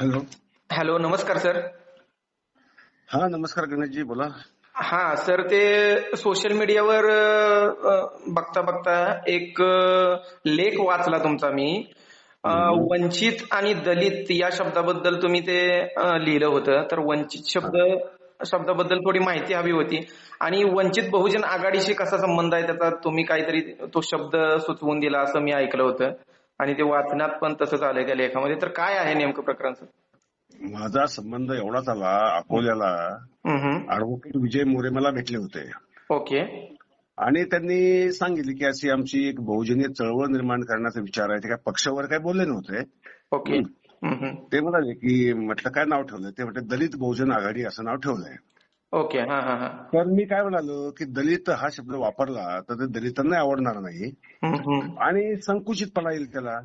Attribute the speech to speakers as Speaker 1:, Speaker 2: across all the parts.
Speaker 1: Hello.
Speaker 2: Hello नमस्कार sir.
Speaker 1: हा नमस्कार गणेशजी बोला.
Speaker 2: हा सर ते सोशल मीडियावर बघता बघता एक लेख वाचला तुमचा मी. वंचित आणि दलित या शब्दाबद्दल तुम्ही ते लिहिलं होतं. तर वंचित शब्द शब्दाबद्दल थोडी माहिती हवी होती. आणि वंचित बहुजन आघाडीशी कसा संबंध आहे त्याचा तुम्ही काहीतरी तो शब्द सुचवून दिला असं मी ऐकलं होतं. आणि ते वाचण्यात पण तसंच आलंय त्या लेखामध्ये. तर काय आहे नेमकं प्रकरण सर
Speaker 1: माझा संबंध एवढाच आला अकोल्याला. ऍडव्होकेट विजय मोरे मला भेटले होते.
Speaker 2: ओके.
Speaker 1: आणि त्यांनी सांगितले की अशी आमची एक बहुजनीय चळवळ निर्माण करण्याचा विचार आहे. ते काय पक्षावर काय बोलले नव्हते.
Speaker 2: ओके.
Speaker 1: ते म्हणाले की म्हटलं काय नाव ठेवलंय? ते म्हटलं दलित बहुजन आघाडी असं नाव ठेवलंय.
Speaker 2: ओके हा हा हा.
Speaker 1: तर मी काय म्हणालो की दलित हा शब्द वापरला तर ते दलितांना आवडणार नाही. आणि संकुचितपणा येईल त्याला.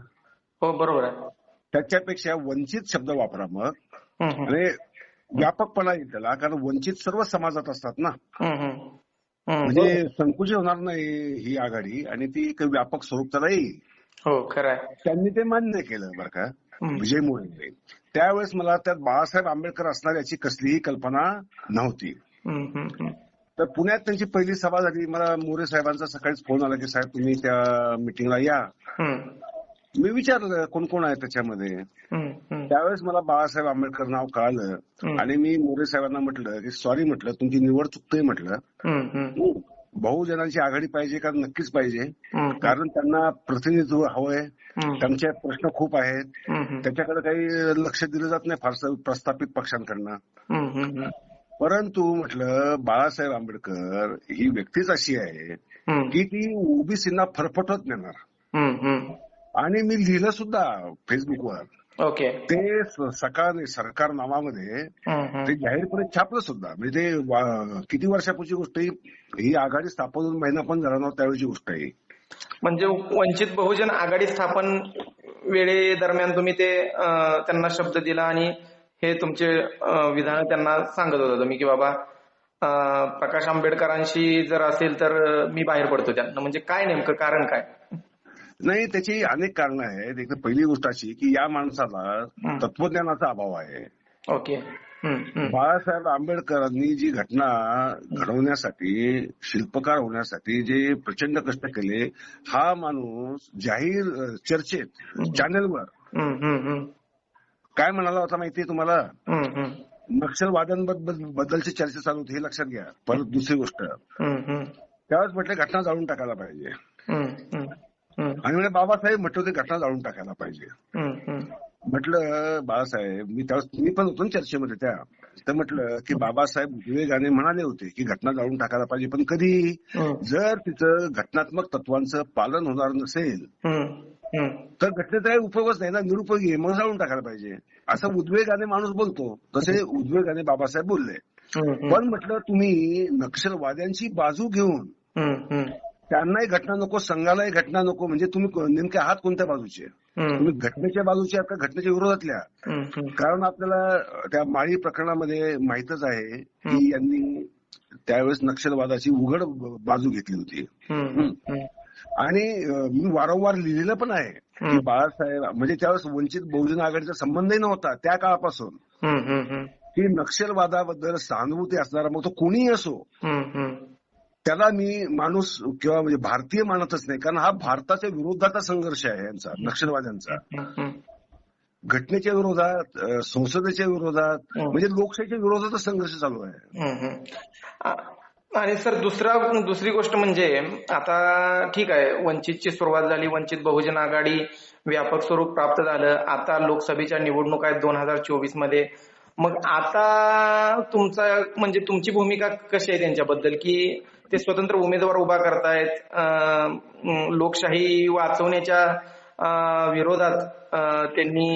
Speaker 2: हो बरोबर आहे.
Speaker 1: त्याच्यापेक्षा वंचित शब्द वापरा मग. आणि व्यापकपणा येईल त्याला कारण वंचित सर्व समाजात असतात ना. म्हणजे संकुचित होणार नाही ही आघाडी आणि ती एक व्यापक स्वरूप त्याला येईल.
Speaker 2: हो खरं
Speaker 1: त्यांनी ते मान्य केलं बरं का. विजय मोरे त्यावेळेस मला त्यात बाळासाहेब आंबेडकर असणार याची कसलीही कल्पना नव्हती. तर पुण्यात त्यांची पहिली सभा झाली मला मोरे साहेबांचा सकाळीच फोन आला की साहेब तुम्ही त्या मिटिंगला या मी विचारलं कोण कोण आहे त्याच्यामध्ये. त्यावेळेस मला बाळासाहेब आंबेडकर नाव कळालं. आणि मी मोरे साहेबांना म्हटलं की सॉरी म्हटलं तुमची निवड चुकतोय म्हटलं. बहुजनांची आघाडी पाहिजे का? नक्कीच पाहिजे. कारण त्यांना प्रतिनिधित्व हवंय. त्यांचे प्रश्न खूप आहेत. त्याच्याकडे काही लक्ष दिलं जात नाही फारसं प्रस्थापित पक्षांकडनं. परंतु म्हटलं बाळासाहेब आंबेडकर ही व्यक्तीच अशी आहे की ती ओबीसीना फरफटत नेणार. आणि मी लिहिलं सुद्धा फेसबुकवर
Speaker 2: ओके.
Speaker 1: ते सकाळ सरकार नावामध्ये. ते जाहीरपणे छापलं सुद्धा. म्हणजे ते किती वर्षापूर्वीची गोष्ट आहे ही आघाडी स्थापन होऊन महिना पण झाला नव्हता त्यावेळीची गोष्ट आहे.
Speaker 2: म्हणजे वंचित बहुजन आघाडी स्थापन वेळे दरम्यान तुम्ही ते त्यांना शब्द दिला आणि हे तुमचे विधान त्यांना सांगत होता तुम्ही की बाबा प्रकाश आंबेडकरांशी जर असेल तर मी बाहेर पडतो त्यांना. म्हणजे काय नेमकं कारण काय?
Speaker 1: नाही त्याची अनेक कारणं आहेत एक तर पहिली गोष्ट अशी की या माणसाला. तत्वज्ञानाचा अभाव आहे
Speaker 2: ओके.
Speaker 1: बाळासाहेब आंबेडकरांनी जी घटना घडवण्यासाठी शिल्पकार होण्यासाठी जे प्रचंड कष्ट केले हा माणूस जाहीर चर्चेत चॅनलवर. काय म्हणाला होता माहितीये तुम्हाला
Speaker 2: हम्म.
Speaker 1: नक्षलवाद्यांबद्दलची चर्चा चालू होती हे लक्षात घ्या परत दुसरी गोष्ट. त्यावेळेस म्हटले घटना जाळून टाकायला पाहिजे आणि म्हणजे बाबासाहेब म्हटलं होते घटना जाळून टाकायला पाहिजे. म्हटलं बाळासाहेब मी त्यावेळेस मी पण होतो ना चर्चेमध्ये त्या. तर म्हटलं की बाबासाहेब विवेकाने म्हणाले होते की घटना जाळून टाकायला पाहिजे पण कधी? जर तिचं घटनात्मक तत्वांचं पालन होणार नसेल. तर घटनेचा काही उपयोगच नाही ना निरुपयोगी मग जाळून टाकायला पाहिजे. असं उद्वेगाने माणूस बोलतो तसे उद्वेगाने बाबासाहेब बोलले. पण म्हटलं तुम्ही नक्षलवाद्यांची बाजू घेऊन. त्यांनाही घटना नको संघालाही घटना नको म्हणजे तुम्ही नेमके आहात कोणत्या बाजूचे तुम्ही घटनेच्या बाजूचे आहात का घटनेच्या विरोधातल्या. कारण आपल्याला त्या माळी प्रकरणामध्ये माहीतच आहे की यांनी त्यावेळेस नक्षलवादाची उघड बाजू घेतली होती. आणि मी वारंवार लिहिलेलं पण आहे की. बाळासाहेब म्हणजे त्यावेळेस वंचित बहुजन आघाडीचा संबंधही नव्हता त्या काळापासून. की नक्षलवादाबद्दल सहानुभूती असणारा मग तो कोणीही असो. त्याला मी माणूस किंवा म्हणजे भारतीय मानतच नाही कारण हा भारताच्या विरोधाचा संघर्ष आहे यांचा नक्षलवाद्यांचा. घटनेच्या विरोधात संसदेच्या विरोधात. म्हणजे लोकशाहीच्या विरोधातच संघर्ष चालू आहे.
Speaker 2: आणि सर दुसरा दुसरी गोष्ट म्हणजे आता ठीक आहे वंचितची सुरुवात झाली वंचित बहुजन आघाडी व्यापक स्वरूप प्राप्त झालं. आता लोकसभेच्या निवडणूक आहेत दोन हजार चोवीसमध्ये मग आता तुमचा म्हणजे तुमची भूमिका कशी आहे त्यांच्याबद्दल? की ते स्वतंत्र उमेदवार उभा करतायत. लोकशाही वाचवण्याच्या विरोधात त्यांनी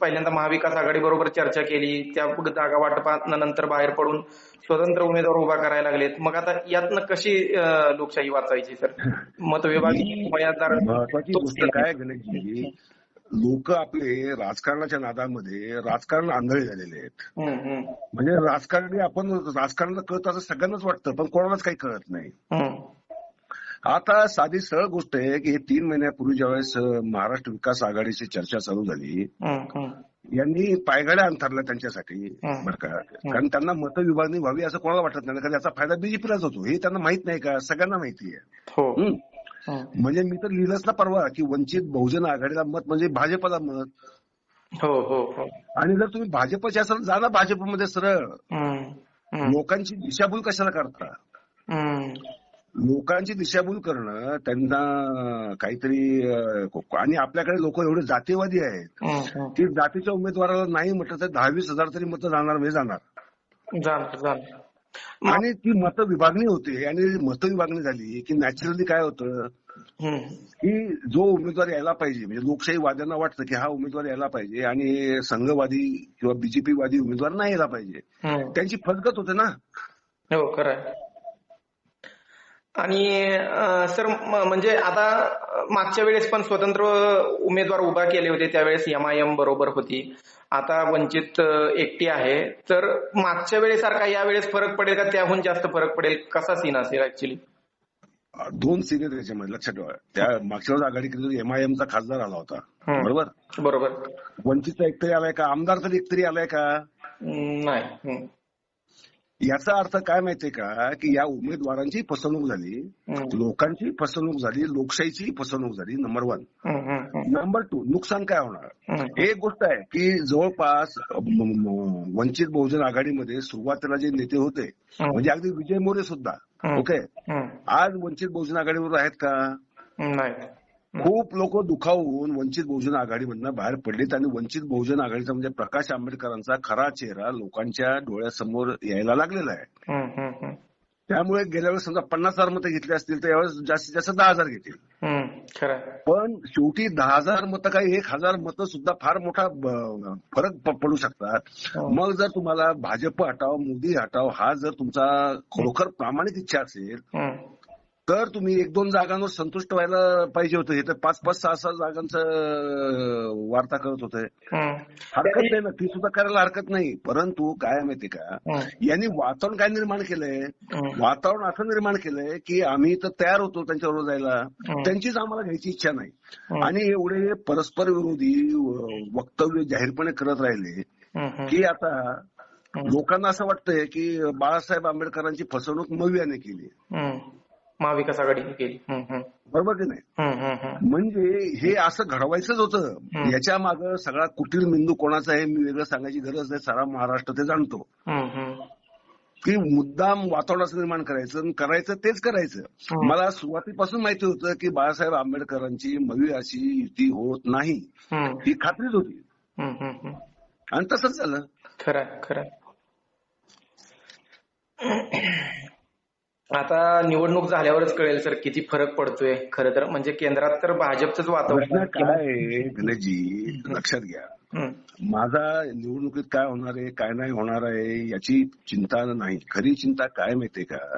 Speaker 2: पहिल्यांदा महाविकास आघाडी बरोबर चर्चा केली. त्या जागा वाटपानंतर बाहेर पडून स्वतंत्र उमेदवार उभा करायला लागलेत. मग आता यातनं कशी लोकशाही वाचायची सर? मतविभाग
Speaker 1: महत्वाची गोष्ट काय गणेशजी? लोक आपले राजकारणाच्या नादामध्ये राजकारण आंधळे झालेले आहेत. म्हणजे राजकारणी आपण राजकारणाला कळत असं सगळ्यांनाच वाटतं पण कोणालाच काही कळत नाही. आता साधी सरळ गोष्ट आहे की हे तीन महिन्यापूर्वी ज्यावेळेस महाराष्ट्र विकास आघाडीची चर्चा चालू झाली. यांनी पायघड्या अंथरल्या त्यांच्यासाठी. बरं का. कारण त्यांना मत विभागणी व्हावी असं कोणाला वाटत नाही कारण याचा फायदा बीजेपीलाच होतो. हे त्यांना माहीत नाही का? सगळ्यांना माहिती आहे.
Speaker 2: हं.
Speaker 1: म्हणजे मी तर लिहिलंच ना परवा की वंचित बहुजन आघाडीला मत म्हणजे भाजपला मत
Speaker 2: हो हो हो
Speaker 1: आणि जर तुम्ही भाजपचे असाल जा ना भाजपमध्ये सरळ
Speaker 2: हं. हं.
Speaker 1: लोकांची दिशाभूल कशाला करता
Speaker 2: हं.
Speaker 1: लोकांची दिशाभूल करणं त्यांना काहीतरी आणि आपल्याकडे लोक एवढे जातीवादी आहेत
Speaker 2: हं. हं.
Speaker 1: की जातीच्या उमेदवाराला नाही म्हटलं तर दहा वीस हजार तरी मतं जाणार म्हणजे जाणार आणि ती मत विभागणी होते आणि मत विभागणी झाली की नॅचरली काय होतं. की जो उमेदवार यायला पाहिजे म्हणजे लोकशाहीवाद्यांना वाटतं की हा उमेदवार यायला पाहिजे आणि संघवादी किंवा बीजेपीवादी उमेदवार नाही यायला पाहिजे. त्यांची फसगत होते ना.
Speaker 2: हो खरं आणि सर म्हणजे आता मागच्या वेळेस पण स्वतंत्र उमेदवार उभा केले होते त्यावेळेस एमआयएम बरोबर होती. आता वंचित एकटी आहे. तर मागच्या वेळेसारखा यावेळेस फरक पडेल का? त्याहून जास्त फरक पडेल? कसा सीन असेल ऍक्च्युली
Speaker 1: दोन सीन आहेत त्याच्यामध्ये लक्षात ठेवा. त्या मागच्या वेळेस आघाडी केली एमआयएमचा खासदार आला होता. बरोबर?
Speaker 2: बरोबर.
Speaker 1: वंचितचा एकतरी आलाय का? आमदार तरी एकतरी आलाय का?
Speaker 2: नाही.
Speaker 1: याचा अर्थ काय माहितीये का की या उमेदवारांची फसवणूक झाली. लोकांची फसवणूक झाली लोकशाहीची फसवणूक झाली नंबर वन. नंबर टू नुकसान काय होणार
Speaker 2: हं.
Speaker 1: एक गोष्ट आहे की जवळपास वंचित बहुजन आघाडीमध्ये सुरुवातीला जे नेते होते. म्हणजे अगदी विजय मोरे सुद्धा. ओके. आज वंचित बहुजन आघाडीवर आहेत का
Speaker 2: नाही
Speaker 1: खूप लोक दुखावून वंचित बहुजन आघाडीमधनं बाहेर पडलेत आणि वंचित बहुजन आघाडीचा म्हणजे प्रकाश आंबेडकरांचा खरा चेहरा लोकांच्या डोळ्यासमोर यायला लागलेला आहे. त्यामुळे गेल्या वेळेस समजा पन्नास हजार मतं घेतली असतील तर यावेळेस जास्तीत जास्त दहा हजार घेतील. पण शेवटी दहा हजार मतं काही एक हजार मतं सुद्धा फार मोठा फरक पडू शकतात
Speaker 2: हो.
Speaker 1: मग जर तुम्हाला भाजप हटाव मोदी हटाव हा जर तुमचा खरोखर प्रामाणिक इच्छा असेल. तर तुम्ही एक दोन जागांवर संतुष्ट व्हायला पाहिजे होतं हे तर पाच पाच सहा सहा जागांचं वार्ता करत होते
Speaker 2: हं.
Speaker 1: हरकत नाही ना ती सुद्धा करायला हरकत नाही परंतु काय माहिती का. यांनी वातावरण काय निर्माण केलंय. वातावरण असं निर्माण केलंय की आम्ही तर तयार होतो त्यांच्याबरोबर जायला. त्यांचीच आम्हाला घ्यायची इच्छा नाही. आणि एवढे परस्पर विरोधी वक्तव्य जाहीरपणे करत राहिले. की आता. लोकांना असं वाटतंय की बाळासाहेब आंबेडकरांची फसवणूक मवियाने केली.
Speaker 2: महाविकास आघाडीने केली.
Speaker 1: बरोबर की नाही. म्हणजे हे असं घडवायचंच होतं. याच्या मागे सगळा कुटील मेंदू कोणाचा आहे मी वेगळं सांगायची गरज नाही सारा महाराष्ट्र ते जाणतो. की मुद्दाम वातावरणाचं निर्माण करायचं करायचं तेच करायचं. मला सुरुवातीपासून माहिती होतं की बाळासाहेब आंबेडकरांची मवी अशी युती होत नाही
Speaker 2: हं.
Speaker 1: खात्रीच होती. आणि तसंच झालं
Speaker 2: खरं खरं. आता निवडणूक झाल्यावरच कळेल सर किती फरक पडतोय. खरं तर म्हणजे केंद्रात तर भाजपचंच वातावरण
Speaker 1: काय गणेशजी लक्षात घ्या. माझा निवडणुकीत काय होणार आहे काय नाही होणार आहे याची चिंता नाही. खरी चिंता काय माहितीये का.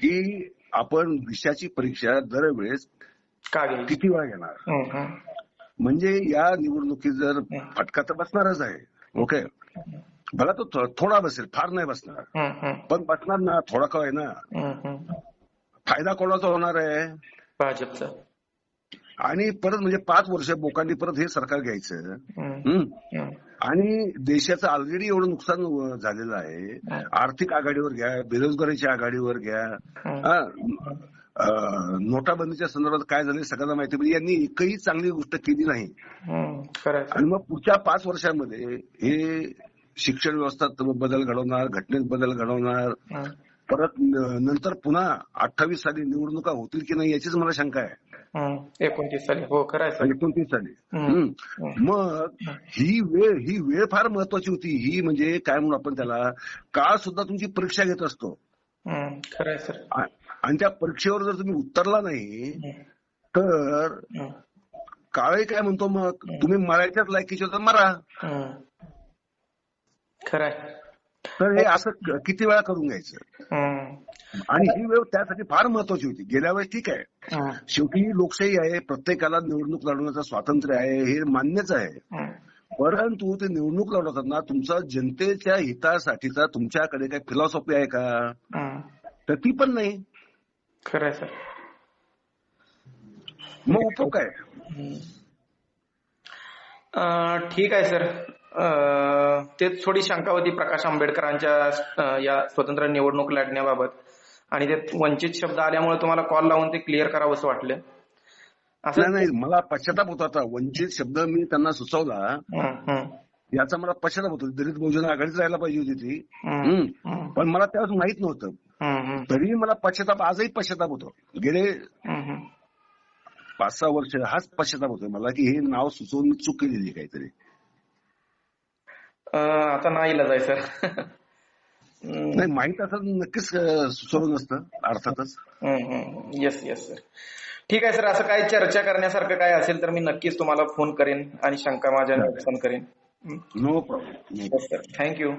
Speaker 1: की आपण विषयाची परीक्षा दरवेळेस किती वेळा घेणार. म्हणजे या निवडणुकीत जर फटका तर बसणारच आहे. ओके? भला तो थोडा बसेल फार नाही बसणार. पण बसणार ना थोडा का आहे ना. फायदा कोणाचा होणार आहे?
Speaker 2: भाजपचा.
Speaker 1: आणि परत म्हणजे पाच वर्ष बोकांनी परत हे सरकार घ्यायचं. आणि देशाचं ऑलरेडी एवढं नुकसान झालेलं आहे. आर्थिक आघाडीवर घ्या बेरोजगारीच्या आघाडीवर घ्या. नोटाबंदीच्या संदर्भात काय झालं सगळ्यांना माहिती. म्हणजे यांनी एकही चांगली गोष्ट केली नाही. आणि मग पुढच्या पाच वर्षामध्ये हे शिक्षण व्यवस्थेत बदल घडवणार घटनेत बदल घडवणार. परत नंतर पुन्हा अठ्ठावीस साली निवडणुका होतील की नाही याचीच मला शंका आहे.
Speaker 2: एकोणतीस साली. हो खरं
Speaker 1: एकोणतीस साली. मग ही. वेळ ही वेळ फार महत्वाची होती. ही म्हणजे काय म्हणून आपण त्याला? काळ सुद्धा तुमची परीक्षा घेत असतो.
Speaker 2: खरं आहे सर.
Speaker 1: आणि त्या परीक्षेवर जर तुम्ही उतरला नाही. तर. काळही काय म्हणतो मग? तुम्ही मरायच्याच लायकीचे तर मरा.
Speaker 2: हं. खरं आहे
Speaker 1: तर हे असं क- किती वेळा करून घ्यायचं
Speaker 2: हं.
Speaker 1: आणि ही वेळ त्यासाठी फार महत्वाची होती गेल्या वेळेस ठीक आहे
Speaker 2: हं.
Speaker 1: शेवटी ही लोकशाही आहे प्रत्येकाला निवडणूक लढवण्याचं स्वातंत्र्य आहे हे मान्यच आहे
Speaker 2: हं.
Speaker 1: परंतु ते निवडणूक लढवताना तुमचा जनतेच्या हितासाठीचा तुमच्याकडे काही फिलॉसॉफी आहे का
Speaker 2: हं.
Speaker 1: तर ती पण नाही
Speaker 2: खरं सर
Speaker 1: मग उपयोग काय
Speaker 2: ठीक आहे सर तेच थोडी शंका होती प्रकाश आंबेडकरांच्या या स्वतंत्र निवडणूक लढण्याबाबत. आणि ते वंचित शब्द आल्यामुळे तुम्हाला कॉल लावून ते क्लिअर करावं असं वाटलं. असं
Speaker 1: नाही मला पश्चाताप होता आता. वंचित शब्द मी त्यांना सुचवला. याचा मला पश्चाताप होतो. दलित बहुजन आघाडीच राहायला पाहिजे होती ती. पण मला त्यावेळेस माहीत नव्हतं. तरी मला पश्चाताप आजही पश्चाताप होतो. गेले. पाच सहा वर्ष हाच पश्चाताप होतोय मला की हे नाव सुचवून मी चूक केलेली काहीतरी.
Speaker 2: आता नाही इलाज आहे सर
Speaker 1: नाही माहीत असं नक्कीच सुचवलं नसतं अर्थातच.
Speaker 2: येस येस सर ठीक आहे सर असं काय चर्चा करण्यासारखं काय असेल तर मी नक्कीच तुम्हाला फोन करेन आणि शंका माझ्या निरसन करेन.
Speaker 1: No problem
Speaker 2: sir thank you